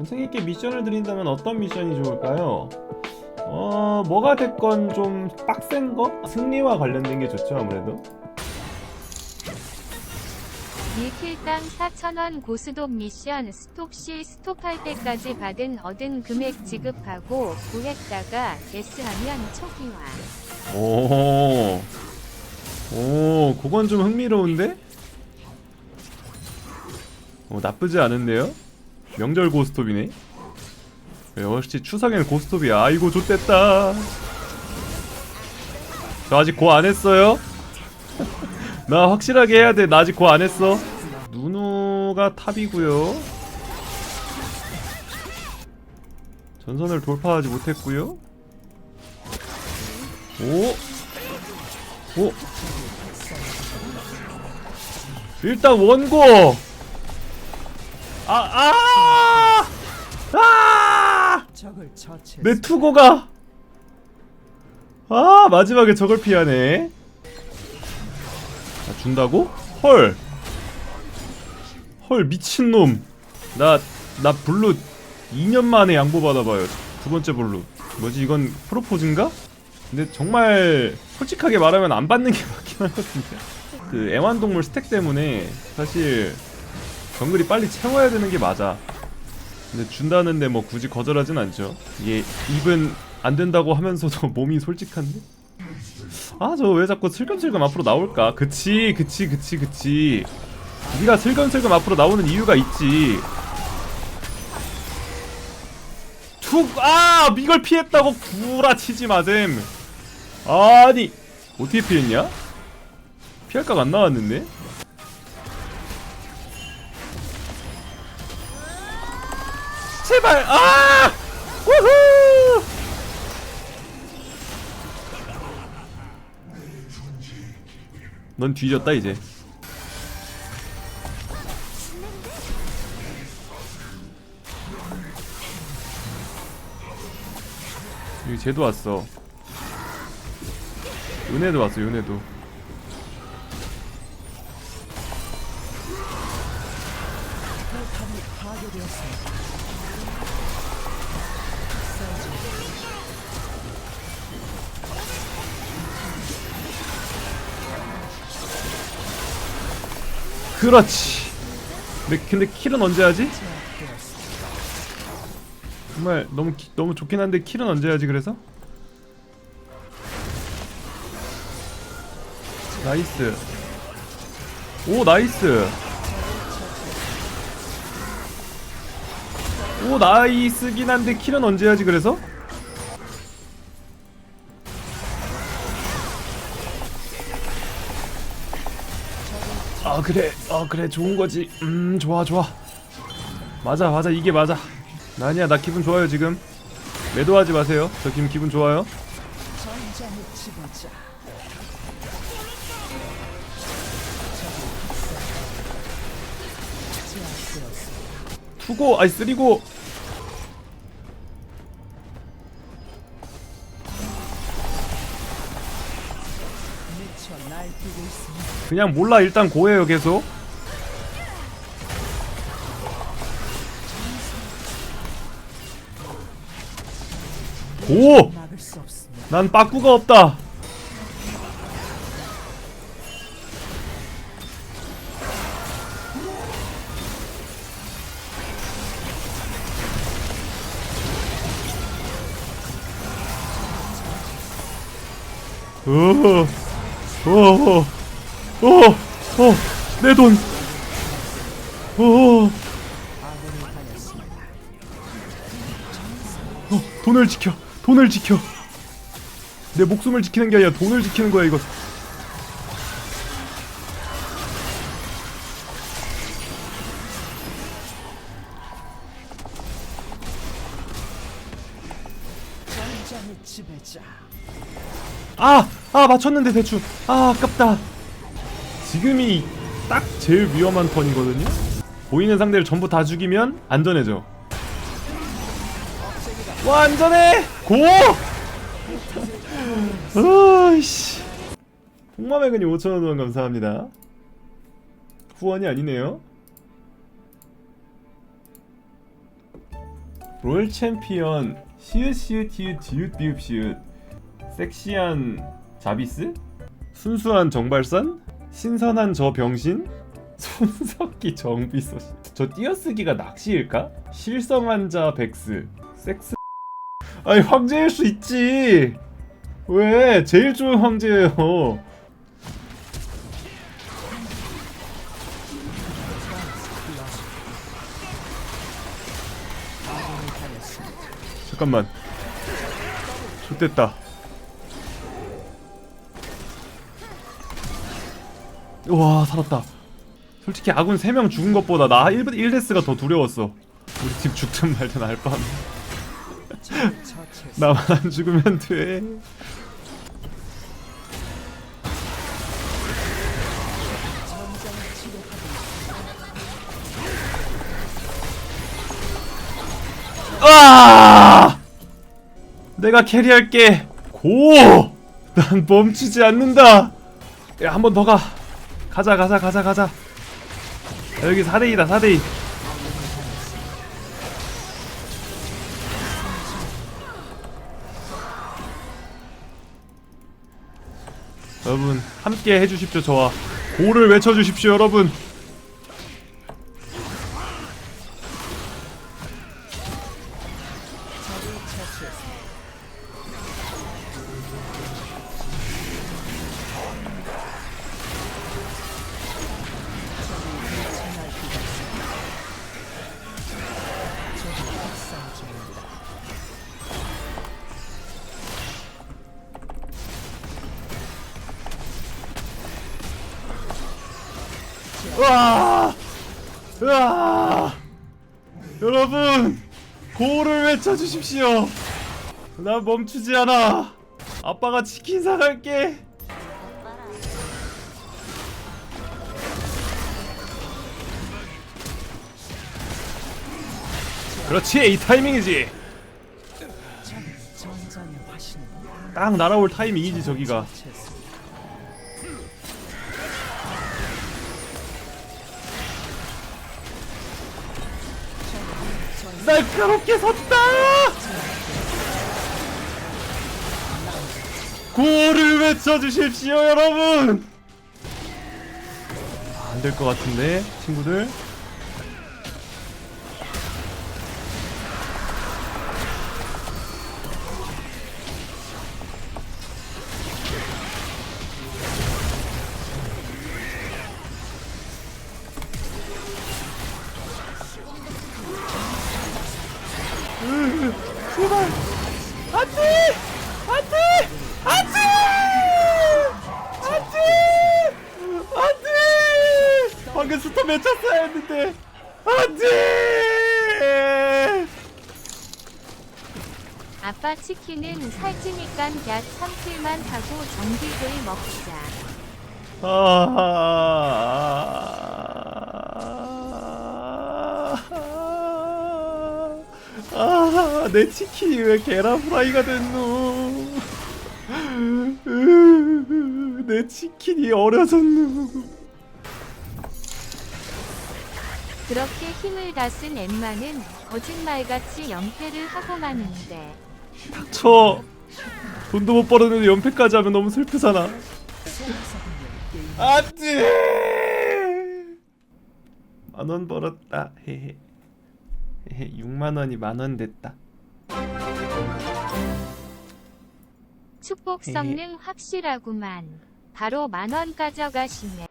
선생님께 미션을 드린다면 어떤 미션이 좋을까요? 어, 뭐가 됐건 좀 빡센 거? 승리와 관련된 게 좋죠, 아무래도. 1킬당 4,000원 고스톱 미션 스톱 시 스톱할 때까지 받은 얻은 금액 지급하고 구했다가 S하면 초기화. 오, 오, 그건 좀 흥미로운데? 어, 나쁘지 않은데요? 명절 고스톱이네. 역시 추석엔 고스톱이야. 아이고, 좋댔다. 저 아직 고 안 했어요? 나 확실하게 해야 돼. 나 아직 고 안 했어. 누누가 탑이고요. 전선을 돌파하지 못했고요. 오, 오. 일단 원고. 아, 아, 아! 내 투고가. 아, 마지막에 저걸 피하네. 아, 준다고? 헐. 헐, 미친놈. 나, 나 블루 2년 만에 양보 받아봐요. 두 번째 블루. 뭐지, 이건 프로포즈인가? 근데 정말 솔직하게 말하면 안 받는 게 맞긴 하거든요. 그 애완동물 스택 때문에 사실 정글이 빨리 채워야 되는 게 맞아. 근데 준다는데 뭐 굳이 거절하진 않죠. 이게 입은 안 된다고 하면서도 몸이 솔직한데? 아 저 왜 자꾸 슬금슬금 앞으로 나올까? 그치 그치 그치 그치 네가 슬금슬금 앞으로 나오는 이유가 있지 툭! 아! 이걸 피했다고 구라치지 마셈 아니 어떻게 피했냐? 피할 각 안 나왔는데? 제발 아! 우후! 넌 뒤졌다 이제 여기 쟤도 왔어 은혜도 왔어 은혜도 파괴되었습니다. 그렇지 근데, 근데 킬은 언제 하지? 정말 너무 기- 너무 좋긴 한데 킬은 언제 하지 그래서? 나이스 오 나이스 오 나이스긴 한데 킬은 언제 하지 그래서? 아 그래. 아 그래. 좋은 거지. 음 좋아 좋아. 맞아 맞아. 이게 맞아. 아니야 나 기분 좋아요 지금. 매도하지 마세요. 저 지금 기분 좋아요 전장을 치보자. 제압되었습니다. 투고 아이 쓰리고 미쳐 날뛰고 있습니다. 그냥 몰라 일단 고해요 계속 오! 난 빠꾸가 없다 어, 어, 어, 어, 내 돈. 어. 어, 돈을 지켜, 돈을 지켜. 내 목숨을 지키는 게 아니라 돈을 지키는 거야 이거. 아, 아 맞췄는데 대충. 아 아깝다. 지금이 딱 제일 위험한 턴이거든요. 보이는 상대를 전부 다 죽이면 안전해져. 와 안전해. 고. 아이씨. 홍마매근이 5천원 후원 감사합니다. 후원이 아니네요. 롤 챔피언 시읒 시읒 히읗 디읒 비읍 시읒 섹시한 자비스? 순수한 정발산? 신선한 저 병신? 손석기 정비소 저 띄어쓰기가 낚시일까? 실성한 자 백스 섹스 아니 황제일 수 있지 왜 제일 좋은 황제예요 잠깐만. 좋됐다. 와 살았다. 솔직히 아군 3명 죽은 것보다 나 1, 1데스가 더 두려웠어. 우리 팀 죽든 말든 알바. 나만 안 죽으면 돼 아! 내가 캐리할게. 고! 난 멈추지 않는다. 야, 한 번 더 가. 가자, 가자, 가자, 가자. 야, 여기 4대2다, 4대2. 여러분, 함께 해주십시오, 저와. 고를 외쳐주십시오, 여러분. 으아! 으아! 여러분, 고를 외쳐주십시오. 난 멈추지 않아. 아빠가 치킨 사갈게. 그렇지, 이 타이밍이지. 딱 날아올 타이밍이지 저기가. 날카롭게 섰다. 고를 외쳐주십시오, 여러분. 안 될 것 같은데, 친구들. 안돼 아빠 치킨은 살찌니까 약 3필만 하고 정기구이 먹자. 아, 아, 내 치킨이 왜 계란 프라이가 됐노? 으, 내 치킨이 어려졌노? 그렇게 힘을 다 쓴 엠마는 거짓말같이 연패를 하고 마는데 쳐. 돈도 못 벌었는데 연패까지 하면 너무 슬프잖아. 안돼. 만원 벌었다. 헤헤. 헤헤. 6만 원이 만 원 됐다. 축복 성능 확실하구만. 바로 만원 가져가시네.